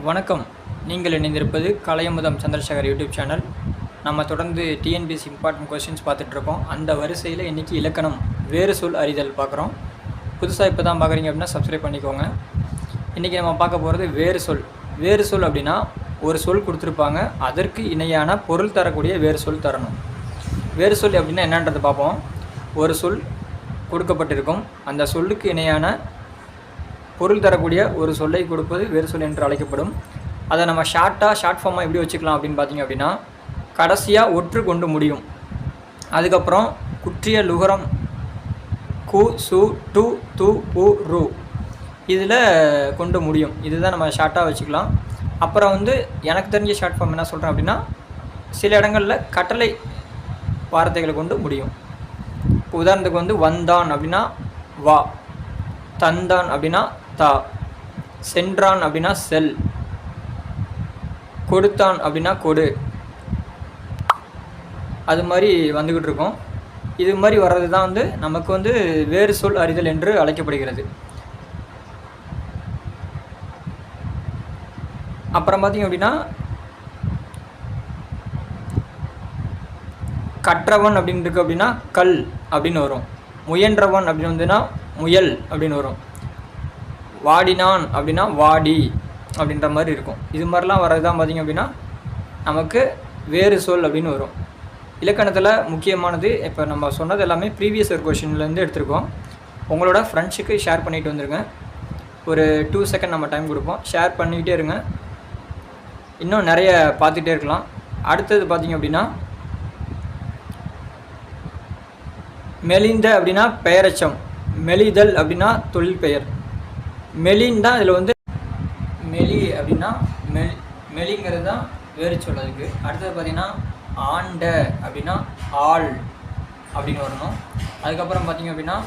வணக்கம். நீங்கள் இணைந்திருப்பது கலையமுதம் சந்திரசேகர் யூடியூப் சேனல். நம்ம தொடர்ந்து டிஎன்பிஎஸ்சி இம்பார்ட்டன்ட் கொஸ்டின்ஸ் பார்த்துட்ருக்கோம். அந்த வரிசையில் இன்றைக்கி இலக்கணம் வேறு சொல் அறிதல் பார்க்குறோம். புதுசாக இப்போ தான் பார்க்குறீங்க அப்படின்னா சப்ஸ்கிரைப் பண்ணிக்கோங்க. இன்றைக்கி நம்ம பார்க்க போகிறது வேறு சொல். வேறு சொல் அப்படின்னா ஒரு சொல் கொடுத்துருப்பாங்க. அதற்கு இணையான பொருள் தரக்கூடிய வேறு சொல் தரணும். வேறு சொல் அப்படின்னா என்னன்றதை பார்ப்போம். ஒரு சொல் கொடுக்கப்பட்டிருக்கும். அந்த சொல்லுக்கு இணையான பொருள் தரக்கூடிய ஒரு சொல்லை கொடுப்பது வேறு சொல் என்று அழைக்கப்படும். அதை நம்ம ஷார்ட்டாக ஷார்ட் ஃபார்மாக எப்படி வச்சுக்கலாம் அப்படின்னு பார்த்தீங்க அப்படின்னா கடைசியாக ஒற்று கொண்டு முடியும். அதுக்கப்புறம் குற்றிய லுகரம் கு சு டு து பு ரு இதில் கொண்டு முடியும். இதுதான் நம்ம ஷார்ட்டாக வச்சுக்கலாம். அப்புறம் வந்து எனக்கு தெரிஞ்ச ஷார்ட் ஃபார்ம் என்ன சொல்கிறேன் அப்படின்னா சில இடங்களில் கட்டளை வார்த்தைகளை கொண்டு முடியும். உதாரணத்துக்கு வந்து வந்தான் அப்படின்னா வா. தந்தான் அப்படின்னா தா. சென்றான் அப்படின்னா செல். கொடுத்தான் அப்படின்னா கொடு. அது மாதிரி வந்துக்கிட்டு இருக்கோம். இது மாதிரி வர்றது தான் வந்து நமக்கு வந்து வேறு சொல் அறிதல் என்று அழைக்கப்படுகிறது. அப்புறம் பார்த்திங்க அப்படின்னா கற்றவன் அப்படின்னு இருக்கு அப்படின்னா கல் அப்படின்னு வரும். முயன்றவன் அப்படின்னு வந்துன்னா முயல் அப்படின்னு வரும். வாடினான் அப்படின்னா வாடி அப்படின்ற மாதிரி இருக்கும். இது மாதிரிலாம் வர்றது தான் பார்த்திங்க அப்படின்னா நமக்கு வேறு சொல் அப்படின்னு வரும். இலக்கணத்தில் முக்கியமானது இப்போ நம்ம சொன்னது எல்லாமே ப்ரீவியஸ் ஒரு கொஷின்லேருந்து எடுத்திருக்கோம். உங்களோட ஃப்ரெண்ட்ஸுக்கு ஷேர் பண்ணிட்டு வந்துருங்க. ஒரு டூ செகண்ட் நம்ம டைம் கொடுப்போம். ஷேர் பண்ணிக்கிட்டே இருங்க. இன்னும் நிறைய பார்த்துட்டே இருக்கலாம். அடுத்தது பார்த்திங்க அப்படின்னா மெலிந்த அப்படின்னா பெயரச்சம். மெலிதல் அப்படின்னா தொழில் பெயர். மெலின் தான் இதில் வந்து மெலி அப்படின்னா மெல் மெலிங்கிறது தான் வேறு சொல் அதுக்கு. அடுத்தது பார்த்திங்கன்னா ஆண்ட அப்படின்னா ஆள் அப்படின்னு வரணும். அதுக்கப்புறம் பார்த்திங்க அப்படின்னா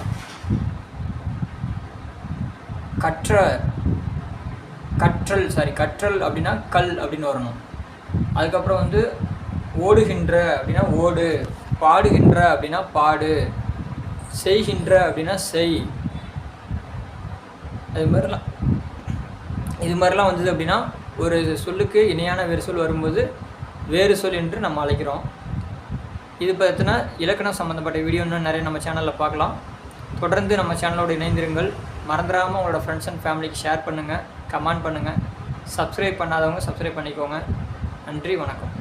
கற்ற கற்றல் சாரி கற்றல் அப்படின்னா கல் அப்படின்னு வரணும். அதுக்கப்புறம் வந்து ஓடுகின்ற அப்படின்னா ஓடு பாடுகின்ற அப்படின்னா பாடு செய்கின்ற அப்படின்னா செய். அது மாதிரிலாம். இது மாதிரிலாம் வந்தது அப்படின்னா ஒரு சொல்லுக்கு இணையான வேறு சொல் வரும்போது வேறு சொல் என்று நம்ம அழைக்கிறோம். இது பார்த்தினா இலக்கணம் சம்மந்தப்பட்ட வீடியோ இன்னும் நிறைய நம்ம சேனலில் பார்க்கலாம். தொடர்ந்து நம்ம சேனலோடு இணைந்திருங்கள். மறந்துடாமல் உங்களோட ஃப்ரெண்ட்ஸ் அண்ட் ஃபேமிலிக்கு ஷேர் பண்ணுங்கள் கமெண்ட் பண்ணுங்கள் சப்ஸ்கிரைப் பண்ணாதவங்க சப்ஸ்கிரைப் பண்ணிக்கோங்க. நன்றி வணக்கம்.